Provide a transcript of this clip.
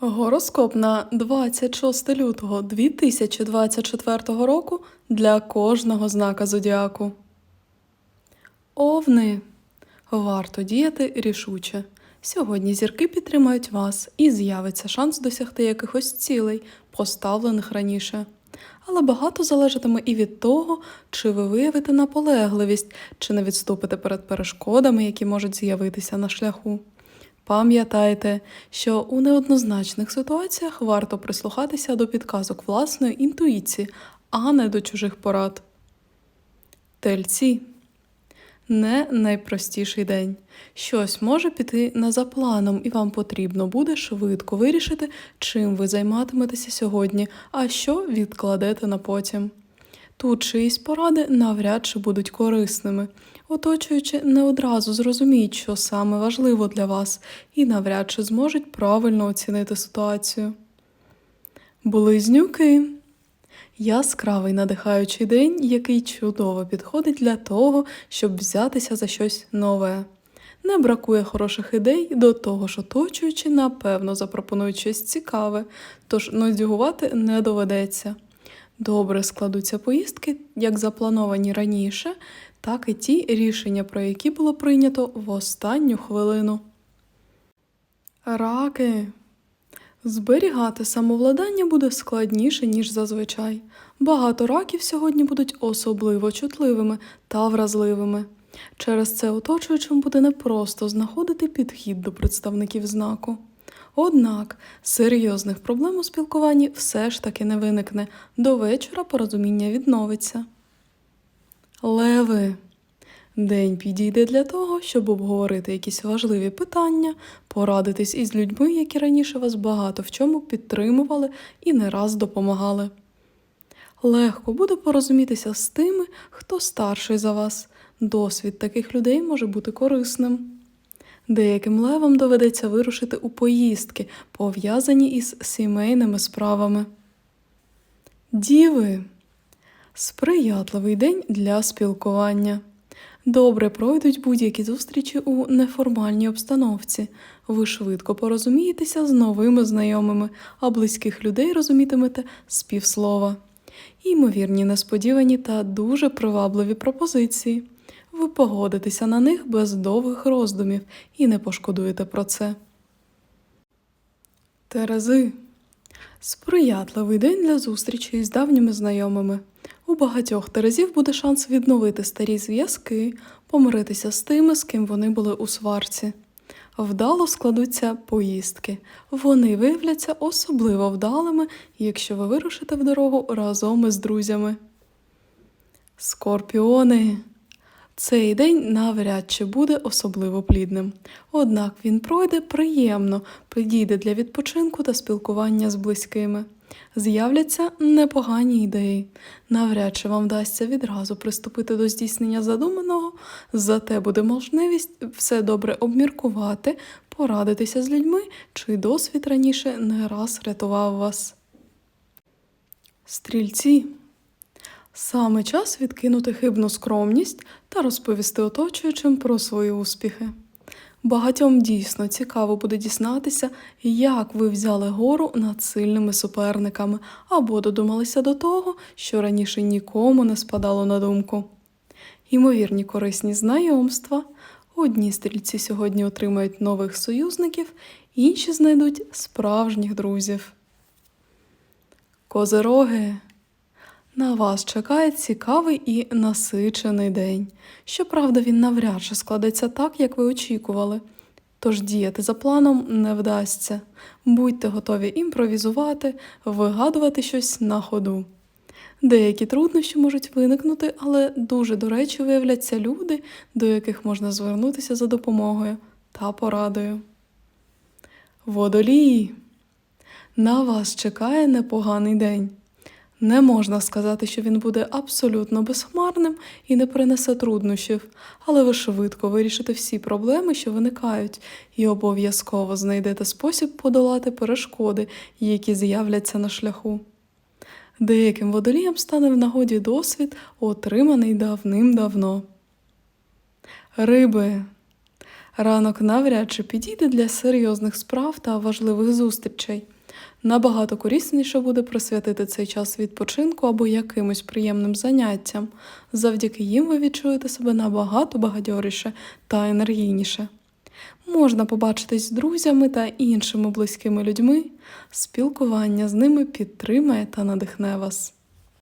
Гороскоп на 26 лютого 2024 року для кожного знака зодіаку. Овни. Варто діяти рішуче. Сьогодні зірки підтримають вас і з'явиться шанс досягти якихось цілей, поставлених раніше. Але багато залежатиме і від того, чи ви виявите наполегливість, чи не відступите перед перешкодами, які можуть з'явитися на шляху. Пам'ятайте, що у неоднозначних ситуаціях варто прислухатися до підказок власної інтуїції, а не до чужих порад. Тельці. Не найпростіший день. Щось може піти не за планом, і вам потрібно буде швидко вирішити, чим ви займатиметеся сьогодні, а що відкладете на потім. Тут чиїсь поради навряд чи будуть корисними. Оточуючи, не одразу зрозуміють, що саме важливо для вас, і навряд чи зможуть правильно оцінити ситуацію. Близнюки. Яскравий надихаючий день, який чудово підходить для того, щоб взятися за щось нове. Не бракує хороших ідей до того ж оточуючи, напевно, запропонують щось цікаве, тож нудьгувати не доведеться. Добре складуться поїздки, як заплановані раніше, так і ті рішення, про які було прийнято в останню хвилину. Раки. Зберігати самовладання буде складніше, ніж зазвичай. Багато раків сьогодні будуть особливо чутливими та вразливими. Через це оточуючим буде непросто знаходити підхід до представників знаку. Однак серйозних проблем у спілкуванні все ж таки не виникне. До вечора порозуміння відновиться. Леви. День підійде для того, щоб обговорити якісь важливі питання, порадитись із людьми, які раніше вас багато в чому підтримували і не раз допомагали. Легко буде порозумітися з тими, хто старший за вас. Досвід таких людей може бути корисним. Деяким левам доведеться вирушити у поїздки, пов'язані із сімейними справами. Діви. Сприятливий день для спілкування. Добре пройдуть будь-які зустрічі у неформальній обстановці. Ви швидко порозумієтеся з новими знайомими, а близьких людей розумітимете з півслова. Ймовірні несподівані та дуже привабливі пропозиції. Ви погодитеся на них без довгих роздумів і не пошкодуєте про це. Терези. Сприятливий день для зустрічі з давніми знайомими. У багатьох терезів буде шанс відновити старі зв'язки, помиритися з тими, з ким вони були у сварці. Вдало складуться поїздки. Вони виявляться особливо вдалими, якщо ви вирушите в дорогу разом із друзями. Скорпіони. Цей день навряд чи буде особливо плідним. Однак він пройде приємно, підійде для відпочинку та спілкування з близькими. З'являться непогані ідеї. Навряд чи вам вдасться відразу приступити до здійснення задуманого, зате буде можливість все добре обміркувати, порадитися з людьми, чий досвід раніше не раз рятував вас. Стрільці. Саме час відкинути хибну скромність та розповісти оточуючим про свої успіхи. Багатьом дійсно цікаво буде дізнатися, як ви взяли гору над сильними суперниками або додумалися до того, що раніше нікому не спадало на думку. Ймовірні корисні знайомства. Одні стрільці сьогодні отримають нових союзників, інші знайдуть справжніх друзів. Козероги. На вас чекає цікавий і насичений день. Щоправда, він навряд чи складеться так, як ви очікували. Тож діяти за планом не вдасться. Будьте готові імпровізувати, вигадувати щось на ходу. Деякі труднощі можуть виникнути, але дуже до речі виявляться люди, до яких можна звернутися за допомогою та порадою. Водолії. На вас чекає непоганий день. Не можна сказати, що він буде абсолютно безхмарним і не принесе труднощів, але ви швидко вирішите всі проблеми, що виникають, і обов'язково знайдете спосіб подолати перешкоди, які з'являться на шляху. Деяким водоліям стане в нагоді досвід, отриманий давним-давно. Риби. Ранок навряд чи підійде для серйозних справ та важливих зустрічей. Набагато корисніше буде присвятити цей час відпочинку або якимось приємним заняттям. Завдяки їм ви відчуєте себе набагато багатьоріше та енергійніше. Можна побачитись з друзями та іншими близькими людьми. Спілкування з ними підтримає та надихне вас.